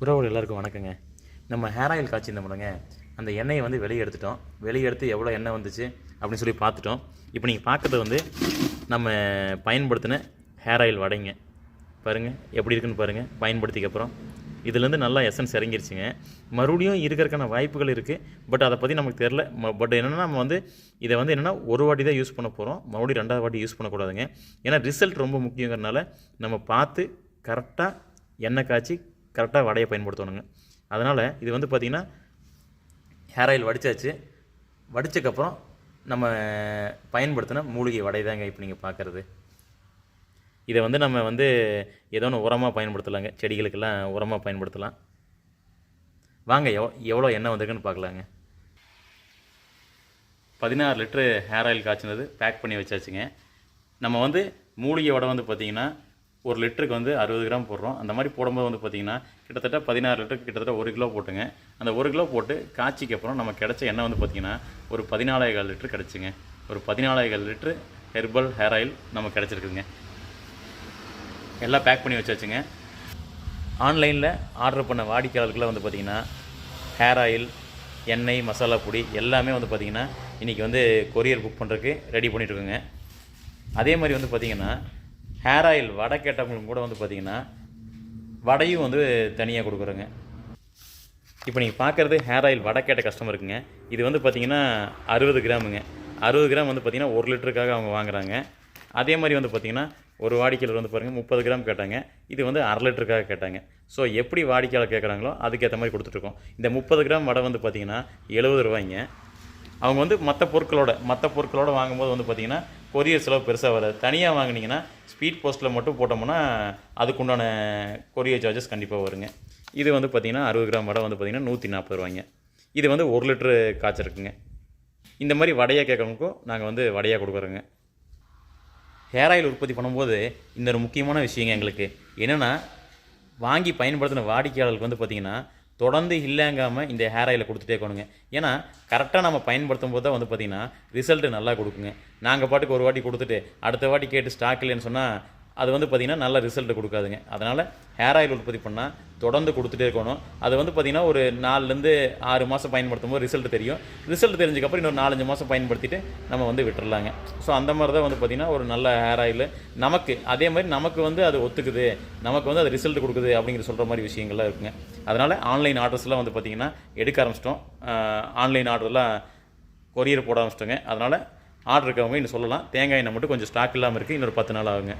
உறவுகள் எல்லாருக்கும் வணக்கங்க. நம்ம ஹேர் ஆயில் காய்ச்சிருந்தோம் முடங்க அந்த எண்ணெயை வந்து வெளியே எடுத்துட்டோம். வெளியே எடுத்து எவ்வளோ எண்ணெய் வந்துச்சு அப்படின்னு சொல்லி பார்த்துட்டோம். இப்போ நீங்கள் பார்க்குறது வந்து நம்ம பயன்படுத்தின ஹேர் ஆயில் வடைங்க. பாருங்கள் எப்படி இருக்குன்னு பாருங்கள் பயன்படுத்திக்கப்புறம் இதுலேருந்து நல்லா எசன்ஸ் இறங்கிருச்சுங்க. மறுபடியும் இருக்கிறதுக்கான வாய்ப்புகள் இருக்குது பட் அதை பற்றி நமக்கு தெரில பட் என்னென்னா நம்ம வந்து இதை வந்து என்னென்னா ஒரு வாட்டி தான் யூஸ் பண்ண போகிறோம் மறுபடியும் ரெண்டாவது வாட்டி யூஸ் பண்ணக்கூடாதுங்க. ஏன்னா ரிசல்ட் ரொம்ப முக்கியங்கிறனால நம்ம பார்த்து கரெக்டாக எண்ணெய் காய்ச்சி கரெக்டாக வடையை பயன்படுத்தணுங்க. அதனால் இது வந்து பார்த்திங்கன்னா ஹேர் ஆயில் வடித்தாச்சு வடித்தக்கப்புறம் நம்ம பயன்படுத்தின மூலிகை வடை தாங்க இப்போ நீங்கள் பார்க்குறது இதை வந்து நம்ம வந்து ஏதோ ஒன்று உரமாக பயன்படுத்தலாங்க. செடிகளுக்கெல்லாம் உரமாக பயன்படுத்தலாம். வாங்க எவ் எவ்வளோ எண்ணெய் வந்திருக்குன்னு பார்க்கலாங்க பதினாறு லிட்ரு ஹேர் ஆயில் காய்ச்சினது பேக் பண்ணி வச்சாச்சுங்க. நம்ம வந்து மூலிகை வடை வந்து பார்த்திங்கன்னா ஒரு லிட்டருக்கு வந்து அறுபது கிராம் போடுறோம். அந்த மாதிரி போடும்போது வந்து பார்த்திங்கன்னா கிட்டத்தட்ட பதினாறு லிட்டருக்கு கிட்டத்தட்ட ஒரு கிலோ போட்டுங்க. அந்த ஒரு கிலோ போட்டு காய்ச்சிக்கு அப்புறம் நம்ம கிடச்ச எண்ணெய் வந்து பார்த்திங்கன்னா ஒரு பதினாலேகால் லிட்டர் கிடச்சிங்க. ஒரு பதினாலேகால் லிட்ரு ஹெர்பல் ஹேர் ஆயில் நம்ம கிடச்சிருக்குங்க எல்லாம் பேக் பண்ணி வச்சாச்சுங்க. ஆன்லைனில் ஆர்டர் பண்ண வாடிக்கையாளருக்குலாம் வந்து பார்த்திங்கன்னா ஹேர் ஆயில் எண்ணெய் மசாலா பொடி எல்லாமே வந்து பார்த்திங்கன்னா இன்றைக்கி வந்து கொரியர் புக் பண்ணுறதுக்கு ரெடி பண்ணிகிட்ருக்குங்க அதே மாதிரி வந்து பார்த்திங்கன்னா ஹேர் ஆயில் வடை கேட்டவங்களுக்கு கூட வந்து பார்த்திங்கன்னா வடையும் வந்து தனியாக கொடுக்குறோங்க. இப்போ நீங்கள் பார்க்குறது ஹேர் ஆயில் வடை கேட்ட கஸ்டமருக்குங்க இது வந்து பார்த்திங்கன்னா அறுபது கிராமுங்க. அறுபது கிராம் வந்து பார்த்திங்கன்னா ஒரு லிட்டருக்காக அவங்க வாங்குறாங்க. அதே மாதிரி வந்து பார்த்திங்கன்னா ஒரு வாடிக்கையாளர் வந்து பாருங்கள் முப்பது கிராம் கேட்டாங்க. இது வந்து அரை லிட்டருக்காக கேட்டாங்க. ஸோ எப்படி வாடிக்கையாளர் கேட்குறாங்களோ அதுக்கேற்ற மாதிரி கொடுத்துட்ருக்கோம் இந்த முப்பது கிராம் வடை வந்து பார்த்திங்கன்னா எழுபது ரூபாய்ங்க. அவங்க வந்து மற்ற பொருட்களோட மற்ற பொருட்களோட வாங்கும்போது வந்து பார்த்திங்கன்னா கொரியர் செலவு பெருசாக வராது. தனியாக வாங்குனீங்கன்னா ஸ்பீட் போஸ்ட்டில் மட்டும் போட்டோம்னா அதுக்குண்டான கொரியர் சார்ஜஸ் கண்டிப்பாக வருங்க. இது வந்து பார்த்திங்கன்னா அறுபது கிராம் வடை வந்து பார்த்திங்கன்னா நூற்றி நாற்பது ரூபாய்ங்க. இது வந்து ஒரு லிட்ரு காய்ச்சிருக்குங்க இந்த மாதிரி வடையாக கேட்குறவங்களுக்கும் நாங்கள் வந்து வடையாக கொடுக்குறோங்க. ஹேர் ஆயில் உற்பத்தி பண்ணும்போது இந்த ஒரு முக்கியமான விஷயங்க எங்களுக்கு. என்னென்னா வாங்கி பயன்படுத்தின வாடிக்கையாளர்களுக்கு வந்து பார்த்திங்கன்னா தொடர்ந்து இல்லைங்காமல் இந்த ஹேர் ஆயிலை கொடுத்துட்டே இருக்கணுங்க. ஏன்னா கரெக்டாக நம்ம பயன்படுத்தும் போது தான் வந்து பார்த்திங்கன்னா ரிசல்ட்டு நல்லா கொடுக்குங்க. நாங்கள் பாட்டுக்கு ஒரு வாட்டி கொடுத்துட்டு அடுத்த வாட்டி கேட்டு ஸ்டாக் இல்லைன்னு சொன்னால் அது வந்து பார்த்திங்கன்னா நல்ல ரிசல்ட் கொடுக்காதுங்க. அதனால் ஹேர் ஆயில் உற்பத்தி பண்ணால் தொடர்ந்து கொடுத்துட்டே இருக்கணும். அது வந்து பார்த்திங்கன்னா ஒரு நாலுலேருந்து ஆறு மாதம் பயன்படுத்தும் போது ரிசல்ட் தெரியும். ரிசல்ட் தெரிஞ்சக்கப்புறம் இன்னொரு நாலஞ்சு மாதம் பயன்படுத்திட்டு நம்ம வந்து விட்டுறலாங்க. ஸோ அந்த மாதிரி தான் வந்து பார்த்திங்கன்னா ஒரு நல்ல ஹேர் ஆயில் நமக்கு. அதே மாதிரி நமக்கு வந்து அது ஒத்துக்குது. நமக்கு வந்து அது ரிசல்ட் கொடுக்குது அப்படிங்கிற சொல்கிற மாதிரி விஷயங்கள்லாம் இருக்குங்க. அதனால் ஆன்லைன் ஆர்டர்ஸ்லாம் வந்து பார்த்திங்கன்னா எடுக்க ஆரம்பிச்சிட்டோம். ஆன்லைன் ஆர்டர்லாம் கொரியர் போட ஆரம்பிச்சிட்டோங்க. அதனால் ஆர்டர் இருக்கவங்க இன்னும் சொல்லலாம். தேங்காய் எண்ணெய் மட்டும் கொஞ்சம் ஸ்டாக் இல்லாமல் இருக்குது இன்னொரு பத்து நாள் ஆகுங்க.